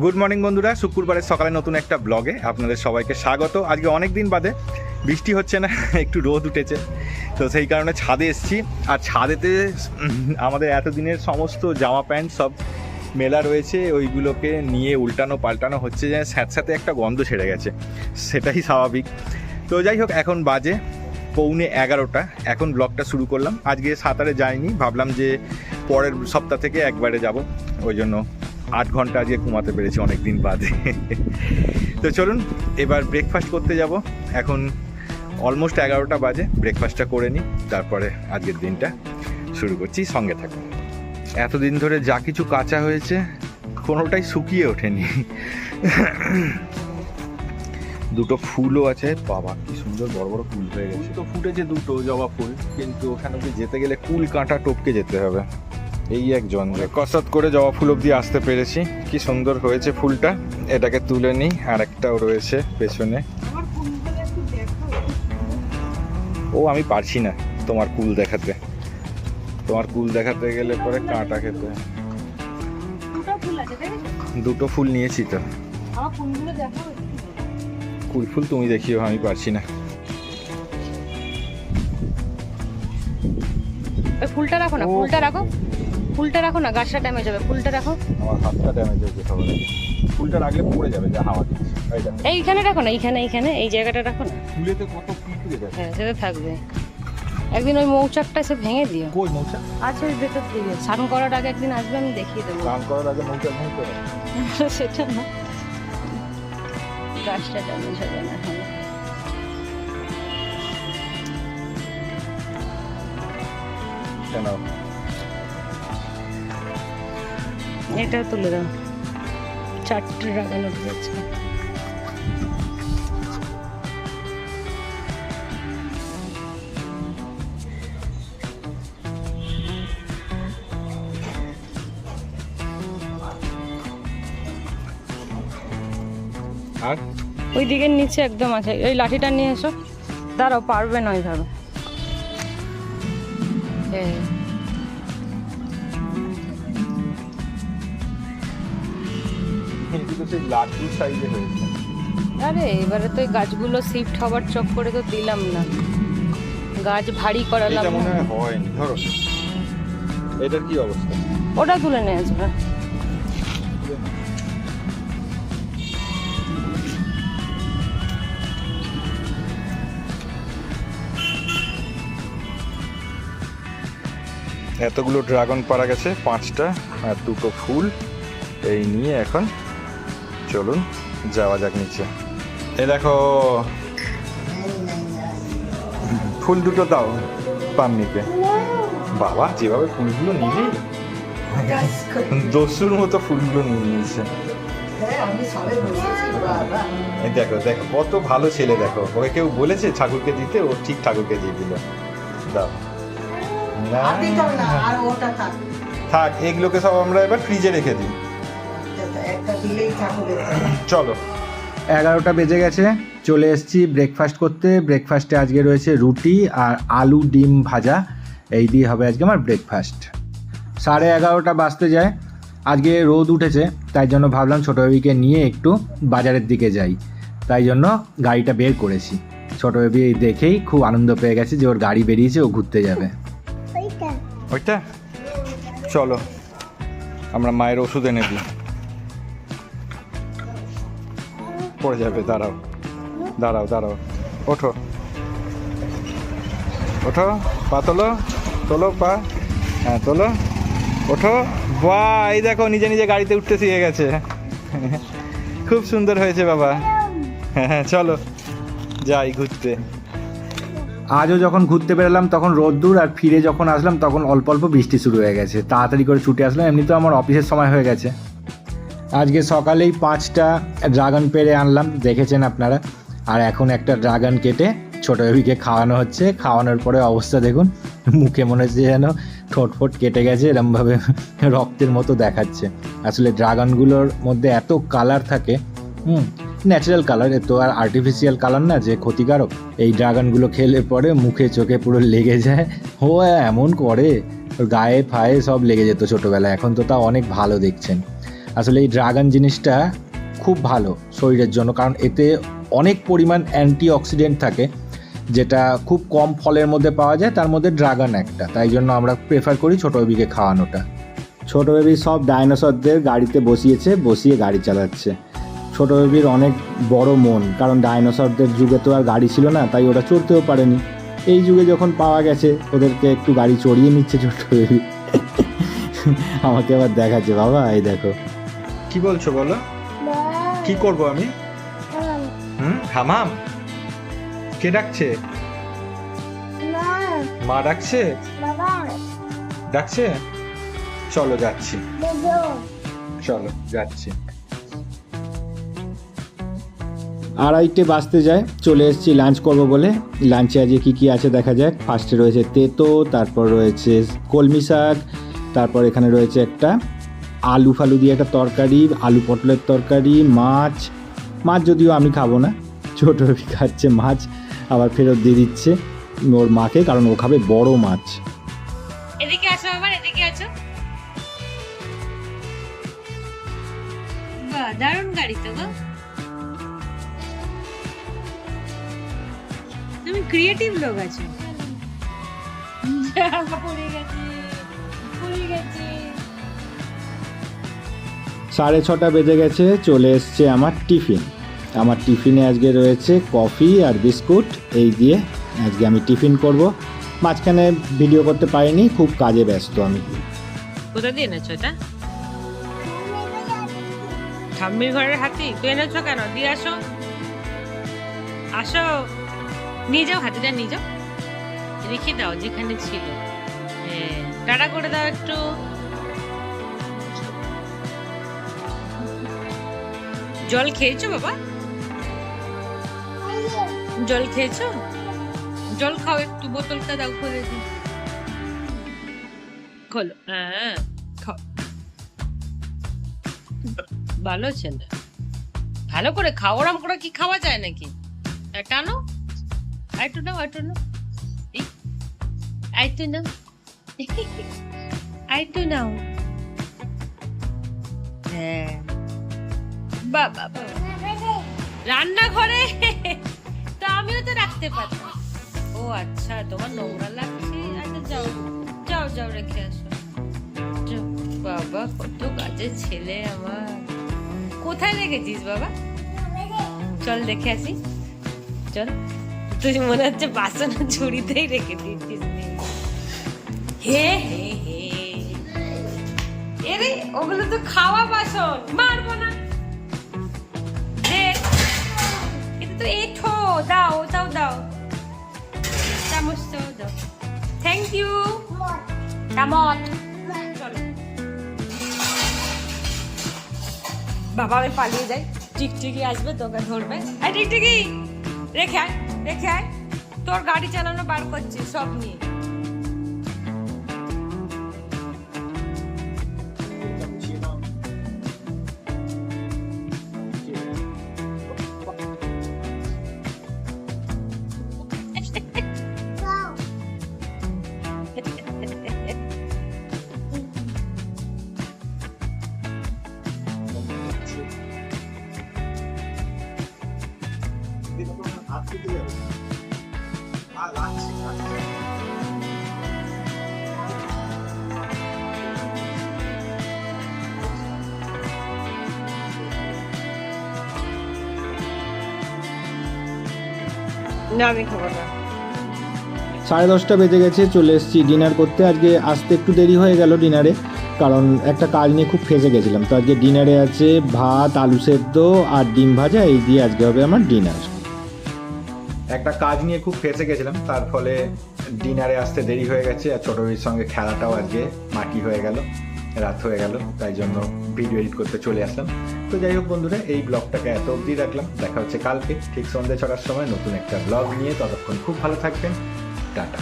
Good morning বন্ধুরা। শুক্রবারের সকালে নতুন একটা ব্লগে আপনাদের সবাইকে স্বাগত। আজকে অনেক দিন বাদে বৃষ্টি হচ্ছে না, একটু রোদ উঠেছে। তো সেই কারণে ছাদে এসেছি। আর ছাদেতে আমাদের এতদিনের সমস্ত জামা প্যান্ট সব মেলা রয়েছে। ওইগুলোকে নিয়ে উল্টানো পাল্টানো হচ্ছে যে স্যাঁতস্যাঁতে একটা গন্ধ ছেড়ে গেছে। সেটাই স্বাভাবিক। তো যাই হোক, এখন বাজে পৌনে এগারোটা। এখন ব্লগটা শুরু করলাম। আজকে সাঁতারে যাইনি। ভাবলাম যে পরের সপ্তাহ থেকে একবারে যাব। ওই জন্য আট ঘণ্টা আজকে ঘুমাতে পেরেছি অনেক দিন বাদে। তো চলুন এবার ব্রেকফাস্ট করতে যাব। এখন অলমোস্ট এগারোটা বাজে ব্রেকফাস্টটা করে নিই তারপরে আজকের দিনটা শুরু করছি সঙ্গে থাকুন। এতদিন ধরে যা কিছু কাঁচা হয়েছে কোনোটাই শুকিয়ে ওঠেনি। দুটো ফুলও আছে বাবা কি সুন্দর বড় বড় ফুল হয়ে গেছে। তো ফুটেছে দুটো জবা ফুল কিন্তু ওখানে যেতে গেলে কুল কাঁটা টপকে যেতে হবে। এই এক একজন কসরত করে জবা ফুল অব্দি আসতে পেরেছি। কি সুন্দর হয়েছে ফুলটা। এটাকে তুলে নিই আর একটাও রয়েছে পেছনে। ও আমি পারছি না তোমার কুল দেখাতে। তোমার কুল দেখাতে গেলে পরে কাঁটা খেতে। দুটো ফুল নিয়েছি তো। আমার ফুলগুলো দেখো কুল ফুল তুমি দেখিও আমি পারছি না। ফুলটা রাখো না ফুলটা রাখো। ফুলটা রাখো না গাছটা ড্যামেজ হবে। ফুলটা রাখো। আমার হাতটা ড্যামেজ হয়েছে সবার। ফুলটা রাখলে পড়ে যাবে যা হাওয়া দিচ্ছে। এইখানে রাখো না এইখানে এইখানে এই জায়গাটা রাখো না। ফুলেতে কত পিঁপড়ে যাচ্ছে হ্যাঁ সেটা থাকবে। একদিন ওই মৌচাকটা এসে ভেঙে দিও। কই মৌচা আচ্ছা ওই ভেতর দিকে। স্নান করার আগে একদিন আসবে আমি দেখিয়ে দেবো। স্নান করার আগে মৌচা ভেঙে সেটা না। গাছটা ড্যামেজ হবে না কেন? এটাও তুলে দাও। চারটে লাগানো রয়েছে আর? ওই দিকের নিচে একদম আছে। ওই লাঠিটা নিয়ে এসো। দাঁড়াও পারবে না ওইভাবে। হ্যাঁ এদিকে সেই লাড্ডু সাইজে হয়েছে। আরে এবারে তো এই গাছগুলো শিফট হবার চক্করে তো দিলাম না। গাছ ভারী করালাম এটা মনে হয় হয়নি ধরো। এটার কি অবস্থা? ওটা তুলে নিয়ে আসবে। এতগুলো ড্রাগন পাড়া গেছে পাঁচটা আর দুটো ফুল। এই নিয়ে এখন চলুন যাওয়া যাক নিচে। এ দেখো ফুল দুটো দাও পামনিকে বাবা যেভাবে ফুলগুলো নিলি দস্যুর মতো ফুলগুলো নিয়ে নিয়েছে। দেখো দেখো কত ভালো ছেলে দেখো। ওকে কেউ বলেছে ঠাকুরকে দিতে? ও ঠিক ঠাকুরকে দিয়ে দিল। দাও। থাক। এগুলোকে সব আমরা এবার ফ্রিজে রেখে দিই। চলো। এগারোটা বেজে গেছে চলে এসেছি ব্রেকফাস্ট করতে। ব্রেকফাস্টে আজকে রয়েছে রুটি আর আলু ডিম ভাজা। এই দিয়ে হবে আজকে আমার ব্রেকফাস্ট সাড়ে এগারোটা বাজতে যায়। আজকে রোদ উঠেছে তাই জন্য ভাবলাম ছোটো বেবিকে নিয়ে একটু বাজারের দিকে যাই। তাই জন্য গাড়িটা বের করেছি। ছোটো বেবি দেখেই খুব আনন্দ পেয়ে গেছে যে ওর গাড়ি বেরিয়েছে ও ঘুরতে যাবে। ওইটা? চলো আমরা মায়ের ওষুধ এনে দিই। পড়ে যাবে, দাঁড়াও। দাঁড়াও দাঁড়াও। ওঠো। ওঠো, পা তোলো তোলো, পা। হ্যাঁ তোলো। ওঠো। বা এই দেখো, নিজে নিজে গাড়িতে উঠতে শিখে গেছে। খুব সুন্দর হয়েছে, বাবা। হ্যাঁ হ্যাঁ চলো। যাই ঘুরতে। আজও যখন ঘুরতে বেরোলাম, তখন রোদ্দুর আর ফিরে যখন আসলাম, তখন অল্প অল্প বৃষ্টি শুরু হয়ে গেছে। তাড়াতাড়ি করে ছুটে আসলাম এমনিতেও আমার অফিসের সময় হয়ে গেছে। আজকে সকালেই পাঁচটা ড্রাগন পেড়ে আনলাম, দেখেছেন আপনারা? আর এখন একটা ড্রাগন কেটে ছোটো বেবিকে খাওয়ানো হচ্ছে। খাওয়ানোর পরে অবস্থা দেখুন, মুখে মনে হচ্ছে যেন ঠোঁট ফোট কেটে গেছে, এরমভাবে রক্তের মতো দেখাচ্ছে। আসলে ড্রাগনগুলোর মধ্যে এত কালার থাকে, হুম ন্যাচারাল কালার তো আর আর্টিফিশিয়াল কালার না, যে ক্ষতিকারক। এই ড্রাগনগুলো খেলে পরে মুখে চোখে পুরো লেগে যায়। ও এমন করে। গায়ে ফায়ে সব লেগে যেত ছোটোবেলায়, এখন তো তা অনেক ভালো দেখছেন। আসলে এই ড্রাগন জিনিসটা খুব ভালো শরীরের জন্য, কারণ এতে অনেক পরিমাণ অ্যান্টি অক্সিডেন্ট থাকে, যেটা খুব কম ফলের মধ্যে পাওয়া যায়, তার মধ্যে ড্রাগন একটা। তাই জন্য আমরা প্রেফার করি ছোটো বেবিকে খাওয়ানোটা। ছোটো বেবি সব ডাইনোসরদের গাড়িতে বসিয়েছে, বসিয়ে গাড়ি চালাচ্ছে। ছোটো বেবির অনেক বড় মন, কারণ ডাইনোসরদের যুগে তো আর গাড়ি ছিল না, তাই ওরা চড়তেও পারেনি। এই যুগে যখন পাওয়া গেছে, ওদেরকে একটু গাড়ি চড়িয়ে নিচ্ছে ছোট বেবি। আমাকে আবার দেখাচ্ছে, বাবা, এই দেখো। কি বলছো বলো? কি করব আমি? হুম। হামাম? কে ডাকছে? মা। ডাকছে? ডাকছে? চলো যাচ্ছি। চলো যাচ্ছি। আড়াইটে বাজতে যায় চলে এসেছি লাঞ্চ করব বলে। লাঞ্চে আজকে কী কী আছে দেখা যাক। ফার্স্টে রয়েছে তেতো তারপর রয়েছে কলমি শাক তারপর এখানে রয়েছে একটা আলু ফালু দিয়ে একটা তরকারি, আলু পটলের তরকারি, মাছ। মাছ যদিও আমি খাব না, ছোটো খাচ্ছে মাছ, আবার ফেরত দিয়ে দিচ্ছে ওর মাকে, কারণ ও খাবে বড় মাছ। এদিকে আবার, এদিকে দারুণ গাড়ি তো গো। তুমি ক্রিয়েটিভ লোক আছো। পড়ে পড়ে সাড়ে ছটা বেজে গেছে চলে এসছে আমার টিফিন। আমার টিফিনে আজকে রয়েছে কফি আর বিস্কুট এই দিয়ে আজকে আমি টিফিন করব। মাঝখানে ভিডিও করতে পারিনি খুব কাজে ব্যস্ত আমি। কোথা দিয়ে এনেছো এটা? ঠাম্মির ঘরের হাতি তুই এনেছো কেন? দিয়ে আসো। আসো। নিয়ে যাও হাতিটা নিয়ে যাও। রেখে দাও যেখানে ছিল। হ্যাঁ, টাটা করে দাও একটু। জল খেয়েছো বাবা? জল খেয়েছো? জল খাও, একটু বোতলটা দাও খুলে দিই। খোলো হ্যাঁ ভালো ছেলে। ভালো করে খাও, ওরম করে কি খাওয়া যায় নাকি? টানো। আইটু নাও আইটু নাও। আইটু নাও। আইটু নাও। হ্যাঁ। বাবা রান্নাঘরে? তা আমিও তো রাখতে পারতাম ও আচ্ছা তোমার নোংরা লাগছে? আচ্ছা যাও যাও যাও, রেখে আসো। বাবা, কত কাজের ছেলে আমার। কোথায় রেখেছিস বাবা? চল, দেখে আসি। চল। তুই মনে হচ্ছে বাসন ঝুড়িতেই রেখে দিয়েছিস হে হে হে। এরে, ওগুলো তো খাওয়া বাসন। মারবো না। তো এঠো, দাও দাও দাও। চামচটাও দাও থ্যাংক ইউ চামচ বাবা, আমি পালিয়ে যাই। টিকটিকি আসবে, তোকে ধরবে। এই টিকটিকি, রেখে আয় রেখে আয়। তোর গাড়ি চালানো বার করছি, সব নিয়ে। সাড়ে দশটা বেজে গেছে, চলে এসেছি ডিনার করতে। আজকে আসতে একটু দেরি হয়ে গেল ডিনারে কারণ একটা কাজ নিয়ে খুব ফেসে গেছিলাম। তো আজকে ডিনারে আছে ভাত, আলু সেদ্ধ আর ডিম ভাজা, এই দিয়ে আজকে হবে আমার ডিনার একটা কাজ নিয়ে খুব ফেসে গেছিলাম, তার ফলে ডিনারে আসতে দেরি হয়ে গেছে আর ছোট মেয়ের সঙ্গে খেলাটাও আজকে মাটি হয়ে গেল, রাত হয়ে গেল, তাই জন্য ভিডিও এডিট করতে চলে আসলাম। তো যাই হোক বন্ধুরা, এই ব্লগটাকে এত অবধি রাখলাম, দেখা হচ্ছে কালকে, ঠিক সন্ধ্যে ছটার সময় নতুন একটা ব্লগ নিয়ে, ততক্ষণ খুব ভালো থাকবেন, টাটা।